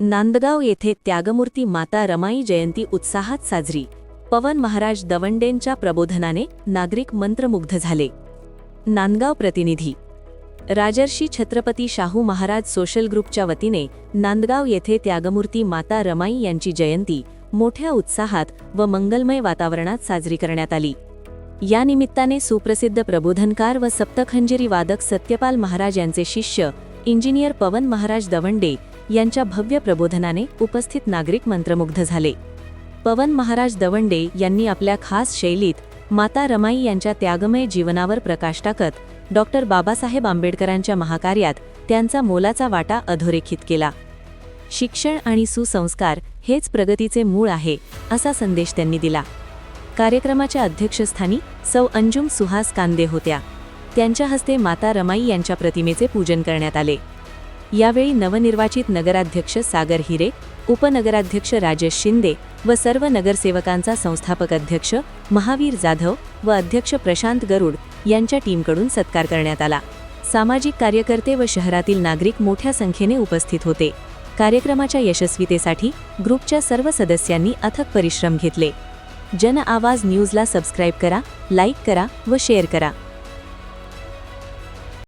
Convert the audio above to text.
नांदगाव येथे त्यागमूर्ती माता रमाई जयंती उत्साहात साजरी. पवन महाराज दवंडेंच्या प्रबोधनाने नागरिक मंत्रमुग्ध झाले. नांदगाव प्रतिनिधी. राजर्षी छत्रपती शाहू महाराज सोशल ग्रुपच्या वतीने नांदगाव येथे त्यागमूर्ती माता रमाई यांची जयंती मोठ्या उत्साहात व मंगलमय वातावरणात साजरी करण्यात आली. या निमित्ताने सुप्रसिद्ध प्रबोधनकार व सप्तखंजिरी वादक सत्यपाल महाराज यांचे शिष्य इंजिनियर पवन महाराज दवंडे यांच्या भव्य प्रबोधनाने उपस्थित नागरिक मंत्रमुग्ध झाले. पवन महाराज दवंडे यांनी आपल्या खास शैलीत माता रमाई यांच्या त्यागमय जीवनावर प्रकाश टाकत डॉक्टर बाबासाहेब आंबेडकरांच्या महाकार्यात त्यांचा मोलाचा वाटा अधोरेखित केला. शिक्षण आणि सुसंस्कार हेच प्रगतीचे मूळ आहे असा संदेश त्यांनी दिला. कार्यक्रमाच्या अध्यक्षस्थानी सौ अंजुम सुहास कांदे होत्या. त्यांच्या हस्ते माता रमाई यांच्या प्रतिमेचे पूजन करण्यात आले. यावेळी नवनिर्वाचित नगराध्यक्ष सागर हिरे उपनगराध्यक्ष राजेश शिंदे व सर्व नगरसेवकांचा संस्थापक अध्यक्ष महावीर जाधव व अध्यक्ष प्रशांत गरुड यांच्या टीमकडून सत्कार करण्यात आला. सामाजिक कार्यकर्ते व शहरातील नागरिक मोठ्या संख्येने उपस्थित होते. कार्यक्रमाच्या यशस्वीतेसाठी ग्रुपच्या सर्व सदस्यांनी अथक परिश्रम घेतले. जन आवाज न्यूजला सबस्क्राईब करा लाईक करा व शेअर करा.